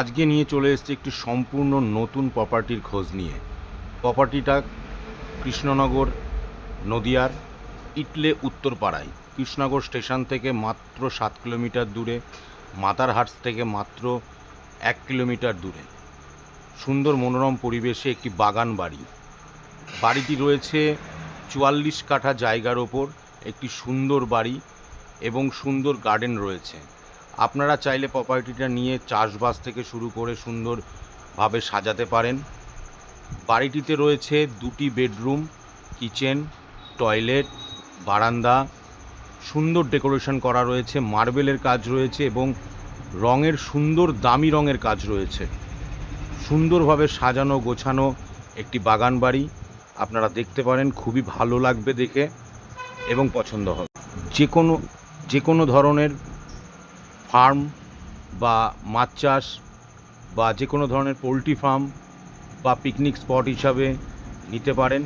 আজকে নিয়ে চলে এসেছি একটি সম্পূর্ণ নতুন প্রপার্টির খোঁজ নিয়ে। প্রপার্টিটা কৃষ্ণনগর, নদিয়ার, ইটলে উত্তরপাড়ায়। কৃষ্ণনগর স্টেশন থেকে মাত্র সাত কিলোমিটার দূরে মাতারহাট থেকে মাত্র এক কিলোমিটার দূরে। সুন্দর মনোরম পরিবেশে একটি বাগান বাড়ি। বাড়িটি রয়েছে চুয়াল্লিশ কাঠা জায়গার ওপর, একটি সুন্দর বাড়ি এবং সুন্দর গার্ডেন রয়েছে। আপনারা চাইলে প্রপার্টিটা নিয়ে চাষবাস থেকে শুরু করে সুন্দরভাবে সাজাতে পারেন। বাড়িটিতে রয়েছে দুটি বেডরুম, কিচেন, টয়লেট, বারান্দা, সুন্দর ডেকোরেশন করা রয়েছে, মার্বেলের কাজ রয়েছে এবং রঙের সুন্দর দামি রঙের কাজ রয়েছে। সুন্দরভাবে সাজানো গোছানো একটি বাগান বাড়ি, আপনারা দেখতে পারেন, খুবই ভালো লাগবে দেখে এবং পছন্দ হবে। যে কোনো যে কোনো ধরনের ফার্ম বা মাছ চাষ বা যে কোনো ধরনের পোলট্রি ফার্ম বা পিকনিক স্পট হিসাবে নিতে পারেন।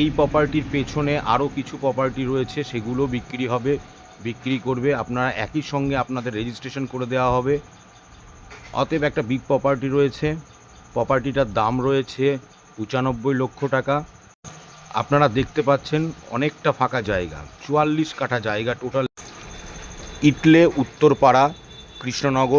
এই প্রপার্টির পেছনে আরও কিছু প্রপার্টি রয়েছে, সেগুলো বিক্রি হবে, বিক্রি করবে। আপনারা একই সঙ্গে আপনাদের রেজিস্ট্রেশন করে দেওয়া হবে। অতএব একটা বিগ প্রপার্টি রয়েছে প্রপার্টিটার দাম রয়েছে পঁচানব্বই লক্ষ টাকা। আপনারা দেখতে পাচ্ছেন অনেকটা ফাঁকা জায়গা, চুয়াল্লিশ কাঠা জায়গা টোটাল ইটলে উত্তরপাড়া কৃষ্ণনগর